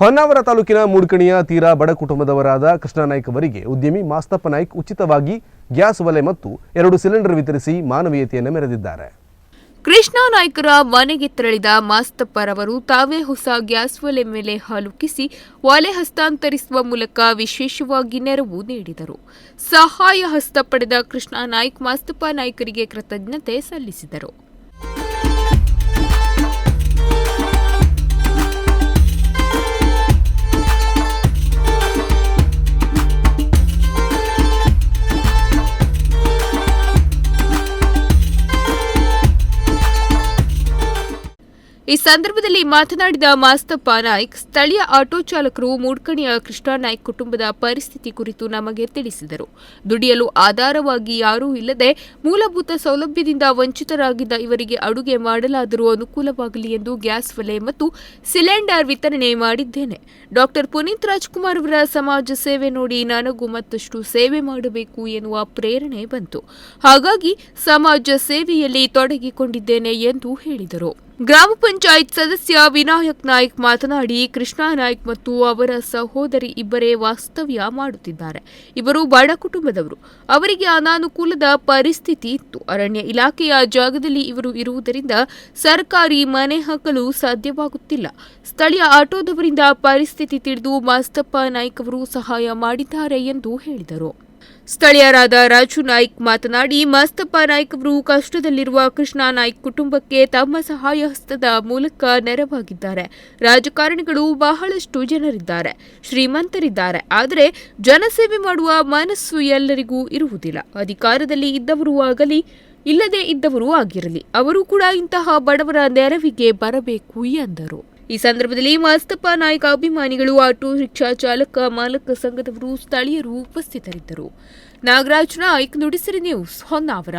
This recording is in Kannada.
ಹೊನ್ನಾವರ ತಾಲೂಕಿನ ಮೂಡ್ಕಣಿಯ ತೀರಾ ಬಡ ಕುಟುಂಬದವರಾದ ಕೃಷ್ಣ ನಾಯ್ಕ್ ಅವರಿಗೆ ಉದ್ಯಮಿ ಮಾಸ್ತಪ್ಪ ನಾಯ್ಕ್ ಉಚಿತವಾಗಿ ಗ್ಯಾಸ್ ಒಲೆ ಮತ್ತು ಎರಡು ಸಿಲಿಂಡರ್ ವಿತರಿಸಿ ಮಾನವೀಯತೆಯನ್ನು ಮೆರೆದಿದ್ದಾರೆ. ಕೃಷ್ಣ ನಾಯ್ಕರ ಮನೆಗೆ ತೆರಳಿದ ಮಾಸ್ತಪ್ಪರವರು ತಾವೇ ಹೊಸ ಗ್ಯಾಸ್ ಒಲೆ ಮೇಲೆ ಹಾಲುಕಿಸಿ ಒಲೆ ಹಸ್ತಾಂತರಿಸುವ ಮೂಲಕ ವಿಶೇಷವಾಗಿ ನೆರವು ನೀಡಿದರು. ಸಹಾಯ ಹಸ್ತ ಪಡೆದ ಕೃಷ್ಣ ನಾಯ್ಕ್ ಮಾಸ್ತಪ್ಪ ನಾಯ್ಕರಿಗೆ ಕೃತಜ್ಞತೆ ಸಲ್ಲಿಸಿದರು. ಈ ಸಂದರ್ಭದಲ್ಲಿ ಮಾತನಾಡಿದ ಮಾಸ್ತಪ್ಪ ನಾಯ್ಕ್, ಸ್ಥಳೀಯ ಆಟೋ ಚಾಲಕರು ಮೂಡ್ಕಣಿಯ ಕೃಷ್ಣ ನಾಯ್ಕ್ ಕುಟುಂಬದ ಪರಿಸ್ಥಿತಿ ಕುರಿತು ನಮಗೆ ತಿಳಿಸಿದರು. ದುಡಿಯಲು ಆಧಾರವಾಗಿ ಯಾರೂ ಇಲ್ಲದೆ ಮೂಲಭೂತ ಸೌಲಭ್ಯದಿಂದ ವಂಚಿತರಾಗಿದ್ದ ಇವರಿಗೆ ಅಡುಗೆ ಮಾಡಲಾದರೂ ಅನುಕೂಲವಾಗಲಿ ಎಂದು ಗ್ಯಾಸ್ ಒಲೆ ಮತ್ತು ಸಿಲಿಂಡರ್ ವಿತರಣೆ ಮಾಡಿದ್ದೇನೆ. ಡಾಕ್ಟರ್ ಪುನೀತ್ ರಾಜ್ಕುಮಾರ್ ಅವರ ಸಮಾಜ ಸೇವೆ ನೋಡಿ ನನಗೂ ಮತ್ತಷ್ಟು ಸೇವೆ ಮಾಡಬೇಕು ಎನ್ನುವ ಪ್ರೇರಣೆ ಬಂತು. ಹಾಗಾಗಿ ಸಮಾಜ ಸೇವೆಯಲ್ಲಿ ತೊಡಗಿಕೊಂಡಿದ್ದೇನೆ ಎಂದು ಹೇಳಿದರು. ಗ್ರಾಮ ಪಂಚಾಯತ್ ಸದಸ್ಯ ವಿನಾಯಕ್ ನಾಯ್ಕ್ ಮಾತನಾಡಿ, ಕೃಷ್ಣ ನಾಯ್ಕ್ ಮತ್ತು ಅವರ ಸಹೋದರಿ ಇಬ್ಬರೇ ವಾಸ್ತವ್ಯ ಮಾಡುತ್ತಿದ್ದಾರೆ. ಇವರು ಬಡ ಕುಟುಂಬದವರು. ಅವರಿಗೆ ಅನಾನುಕೂಲದ ಪರಿಸ್ಥಿತಿ ಇತ್ತು. ಅರಣ್ಯ ಇಲಾಖೆಯ ಜಾಗದಲ್ಲಿ ಇವರು ಇರುವುದರಿಂದ ಸರ್ಕಾರಿ ಮನೆ ಹಾಕಲು ಸಾಧ್ಯವಾಗುತ್ತಿಲ್ಲ. ಸ್ಥಳೀಯ ಆಟೋದವರಿಂದ ಪರಿಸ್ಥಿತಿ ತಿಳಿದು ಮಾಸ್ತಪ್ಪ ನಾಯ್ಕ್ ಅವರು ಸಹಾಯ ಮಾಡಿದ್ದಾರೆ ಎಂದು ಹೇಳಿದರು. ಸ್ಥಳೀಯರಾದ ರಾಜು ನಾಯ್ಕ್ ಮಾತನಾಡಿ ಮಾಸ್ತಪ್ಪ ನಾಯ್ಕ್ ಅವರು ಕಷ್ಟದಲ್ಲಿರುವ ಕೃಷ್ಣ ನಾಯ್ಕ್ ಕುಟುಂಬಕ್ಕೆ ತಮ್ಮ ಸಹಾಯ ಹಸ್ತದ ಮೂಲಕ ನೆರವಾಗಿದ್ದಾರೆ. ರಾಜಕಾರಣಿಗಳು ಬಹಳಷ್ಟು ಜನರಿದ್ದಾರೆ, ಶ್ರೀಮಂತರಿದ್ದಾರೆ, ಆದರೆ ಜನಸೇವೆ ಮಾಡುವ ಮನಸ್ಸು ಎಲ್ಲರಿಗೂ ಇರುವುದಿಲ್ಲ. ಅಧಿಕಾರದಲ್ಲಿ ಇದ್ದವರು ಆಗಲಿ, ಇಲ್ಲದೇ ಇದ್ದವರು ಆಗಿರಲಿ, ಅವರು ಕೂಡ ಇಂತಹ ಬಡವರ ನೆರವಿಗೆ ಬರಬೇಕು ಎಂದರು. ಈ ಸಂದರ್ಭದಲ್ಲಿ ಮಾಸ್ತಪ್ಪ ನಾಯ್ಕ ಅಭಿಮಾನಿಗಳು ಆಟೋ ರಿಕ್ಷಾ ಚಾಲಕ ಮಾಲಕ ಸಂಘದವರು ಸ್ಥಳೀಯರು ಉಪಸ್ಥಿತರಿದ್ದರು. ನಾಗರಾಜ್ ನಾಯ್ಕ್, ನುಡಿಸಿರಿ ನ್ಯೂಸ್ ಹೊನ್ನಾವರ.